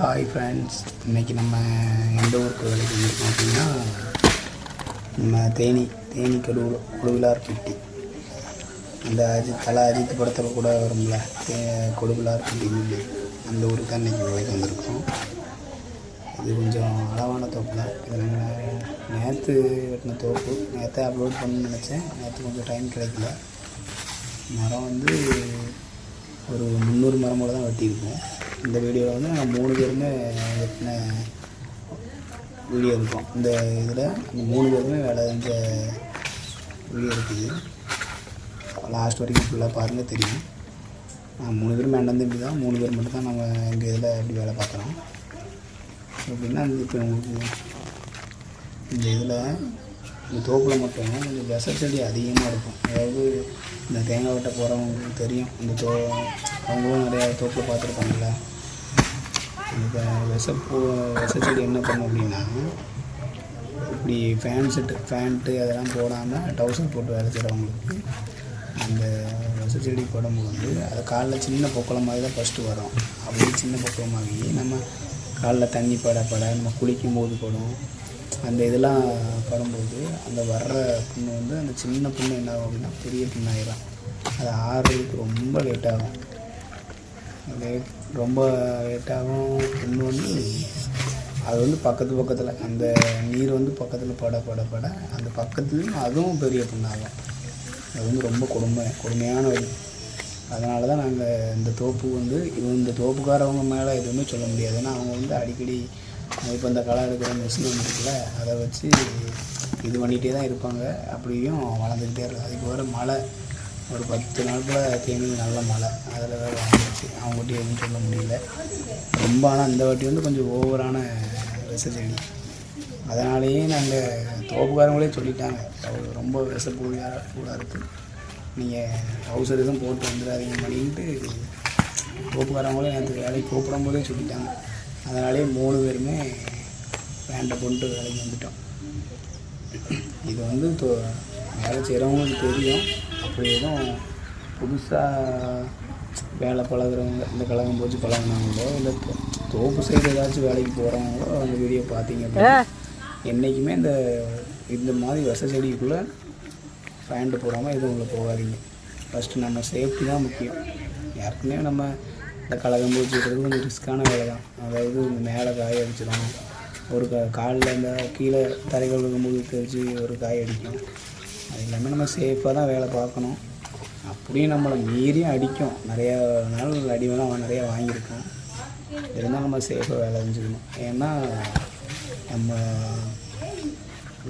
Hi friends இன்றைக்கி நம்ம எந்த ஊருக்கு வேலைக்கு வந்திருக்கோம் அப்படின்னா நம்ம தேனி தேனி கடுவு கொடுவிலார்பட்டி அந்த அஜித் தலை அஜித் படத்தில் கூட வரும்ல தே கொடுவிலார்பட்டின்னு அந்த ஊருக்கு தான் இன்றைக்கி வேலைக்கு வந்திருக்கோம். இது கொஞ்சம் அளவான தோப்பு தான் இது நாங்கள் நேற்று வெட்டின தோப்பு. நேற்று அப்லோட் பண்ணணும்னு நினச்சேன். நேற்று கொஞ்சம் டைம் கிடைக்கல. மரம் வந்து ஒரு முந்நூறு மரம் போல் தான் வெட்டியிருக்கோம். இந்த வீடியோவில் வந்து நாங்கள் மூணு பேருமே வெட்டின வீடியோ இருக்கும். இந்த இதில் அந்த மூணு பேருமே வேலை செஞ்ச வீடியோ இருக்குது. லாஸ்ட் வரைக்கும் ஃபுல்லாக பாருங்கள் தெரியும். நான் மூணு பேரும் அண்ணன் தம்பி தான். மூணு பேர் மட்டும் தான் நம்ம எங்கள் இதில் எப்படி வேலை பார்க்குறோம். எப்படின்னா இப்போ உங்களுக்கு இந்த இதில் இந்த தோப்பில் மட்டும் கொஞ்சம் விச செடி அதிகமாக இருக்கும். அதாவது இந்த தேங்காய் வெட்ட போகிறவங்களுக்கு தெரியும். இந்த தோ அவங்களும் நிறையா தோப்பில் பார்த்துருப்பாங்கல்ல. இந்த விசப்பூ விச செடி என்ன பண்ணும் அப்படின்னா இப்படி ஃபேன் செட்டு ஃபேண்ட்டு அதெல்லாம் போடாமல் டவுசர் போட்டு வேலை செய்கிறவங்களுக்கு அந்த விச செடி போடும்போது அது காலில் சின்ன பொக்களம் மாதிரி தான் ஃபஸ்ட்டு வரும். அப்படியே சின்ன பொக்கலமாகி நம்ம காலில் தண்ணி பட பட நம்ம குளிக்கும் போது படும். அந்த இதெல்லாம் படும்போது அந்த வர்ற புண்ணு வந்து அந்த சின்ன புண்ணு என்ன ஆகும் அப்படின்னா பெரிய புண்ணாயிரும் அது ஆறுறதுக்கு ரொம்ப லேட்டாகும் லேட் ரொம்ப லேட்டாகும் ஆகும். புண்ணு வந்து அது வந்து பக்கத்து பக்கத்தில் அந்த நீர் வந்து பக்கத்தில் பட பட பட அந்த பக்கத்துலேயும் அதுவும் பெரிய புண்ணாகும் அது வந்து ரொம்ப கொடுமை கொடுமையான வழி. அதனால தான் நாங்கள் இந்த தோப்பு வந்து இந்த தோப்புக்காரவங்க மேலே எதுவுமே சொல்ல முடியாது. ஏன்னா அவங்க வந்து அடிக்கடி இப்போ இந்த களை எடுக்கிற மிஷின் இருக்குல்ல அதை வச்சு இது பண்ணிகிட்டே தான் இருப்பாங்க. அப்படியும் வளர்ந்துக்கிட்டே இருக்கும். அதுக்கு வர மழை. ஒரு பத்து நாட்களில் தேனி நல்ல மழை. அதில் வேறு வளர்ந்துருச்சு அவங்ககிட்ட எதுவும் சொல்ல முடியல. ரொம்ப ஆனால் இந்த வாட்டி வந்து கொஞ்சம் ஓவரான விச செடி அதனாலேயே நாங்கள் தோப்புக்காரங்களே சொல்லிட்டாங்க. ரொம்ப விசப்பூடியாக கூட இருக்குது நீங்கள் ஹவுசர் எதுவும் போட்டு வந்துடாதீங்க அப்படின்ட்டு தோப்புக்காரங்களே நேற்று வேலைக்கு கூப்பிடும் போதே சொல்லிட்டாங்க. அதனாலே மூணு பேருமே வேண்டை கொண்டு வேலைக்கு வந்துட்டோம். இது வந்து தோ வேலை செய்கிறவங்களுக்கு தெரியும். அப்படி எதுவும் புதுசாக வேலை பழகுறவங்க இந்த கழகம் போச்சு பழகினவங்களோ இல்லை தோப்பு சைடு ஏதாச்சும் வேலைக்கு போகிறவங்களோ அந்த வீடியோ பார்த்தீங்க அப்படின்னா என்றைக்குமே இந்த இந்த மாதிரி விச செடிக்குள்ளே பேண்ட்டு போடாமல் எதுவும் உள்ள போகாதீங்க. ஃபஸ்ட்டு நம்ம சேஃப்டி தான் முக்கியம். யாருக்குமே நம்ம இந்த கலகம் பூச்சி விடுறது கொஞ்சம் ரிஸ்க்கான வேலை தான். அதாவது இந்த மேலே காய அடிச்சிடும் ஒரு க காலில் இந்த கீழே தரைகள் இருக்கும்போது தெரிச்சு ஒரு காய் அடிக்கும் அது எல்லாமே நம்ம சேஃபாக தான் வேலை பார்க்கணும். அப்படியும் நம்மளை மீறியும் அடிக்கும். நிறையா நாள் அடிவெல்லாம் அவன் நிறையா வாங்கியிருக்கோம். இருந்தால் நம்ம சேஃபாக வேலை செஞ்சுக்கணும். ஏன்னா நம்ம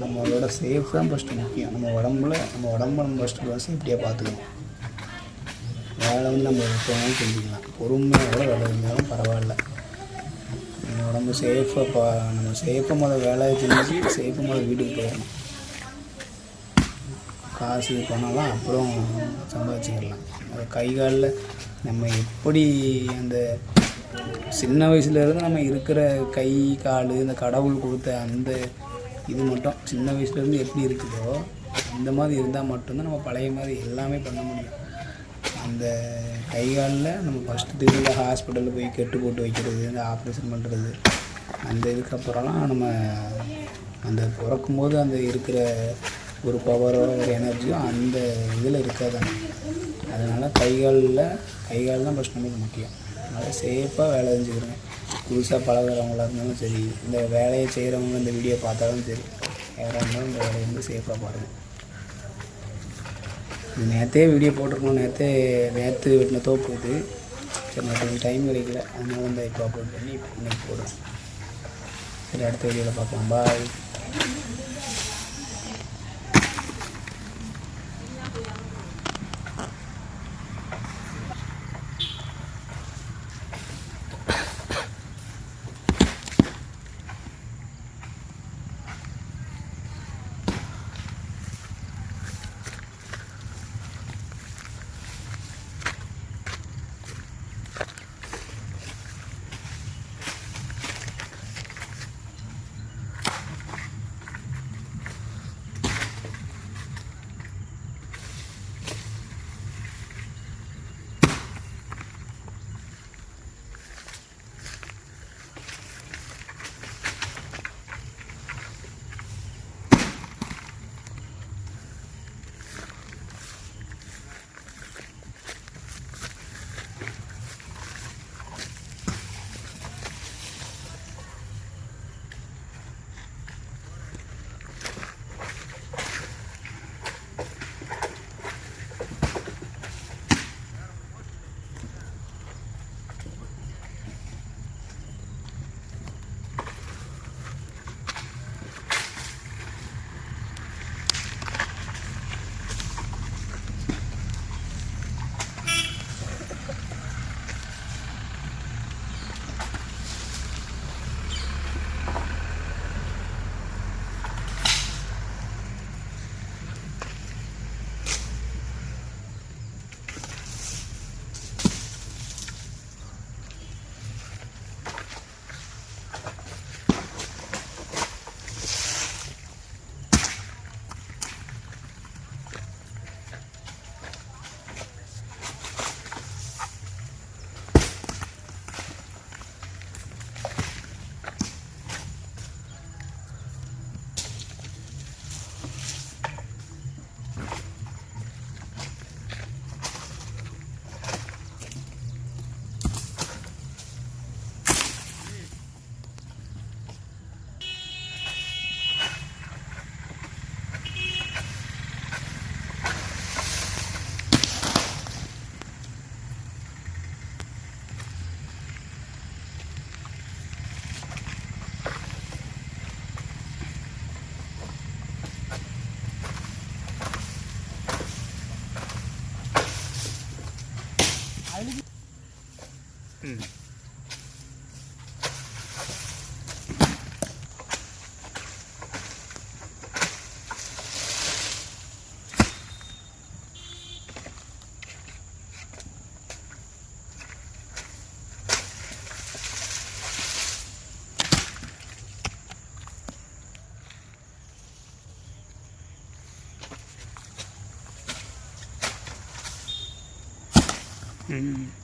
நம்மளோட சேஃப் தான் ஃபஸ்ட்டு முக்கியம். நம்ம உடம்புல நம்ம உடம்ப நம்ம ஃபஸ்ட்டு சேஃப்டியாக பார்த்துக்கணும். வேலை வந்து நம்ம எப்போவும் செஞ்சுக்கலாம் பொறுமையாக கூட வேலை செஞ்சாலும் பரவாயில்ல. நம்ம உடம்பு சேஃபாக பா நம்ம சேஃபாக முதல்ல வேலையை செஞ்சு சேஃபாக முதல் வீட்டுக்கு போயிடணும் காசு பணம்லாம் அப்புறம் சம்பாதிச்சுக்கலாம். அது கை காலில் நம்ம எப்படி அந்த சின்ன வயசுலேருந்து நம்ம இருக்கிற கை கால் இந்த கடவுள் கொடுத்த அந்த இது மட்டும் சின்ன வயசுலேருந்து எப்படி இருக்குதோ அந்த மாதிரி இருந்தால் மட்டும்தான் நம்ம பழைய மாதிரி எல்லாமே பண்ண முடியும். அந்த கை காலில் நம்ம ஃபஸ்ட்டு திரும்ப ஹாஸ்பிட்டலில் போய் கெட்டு போட்டு வைக்கிறது இந்த ஆப்ரேஷன் பண்ணுறது அந்த இதுக்கப்புறம்லாம் நம்ம அந்த பிறக்கும் போது அந்த இருக்கிற ஒரு பவரோ ஒரு எனர்ஜியோ அந்த இதில் இருக்காதாங்க அதனால் கைகாலில் கைகால் தான் ஃபஸ்ட் நம்மளுக்கு முக்கியம். அதனால் சேஃபாக வேலை செஞ்சுக்கிறேன் புதுசாக பழகுறவங்களா இருந்தாலும் சரி இந்த வேலையை செய்கிறவங்க இந்த வீடியோ பார்த்தாலும் சரி யாராக இருந்தாலும் இந்த வேலையை வந்து சேஃபாக பாருங்கள் நேற்றே வீடியோ போட்டிருக்கணும் நேற்றே நேற்று வெட்டின தோப்பு இது. சரி நேற்று டைம் கிடைக்கல. அதனால வந்து இப்போ அப்லோட் பண்ணி இப்போ இன்னைக்கு போடுறேன் சரி அடுத்த வீடியோவில் பார்க்கலாம். பாய் 嗯。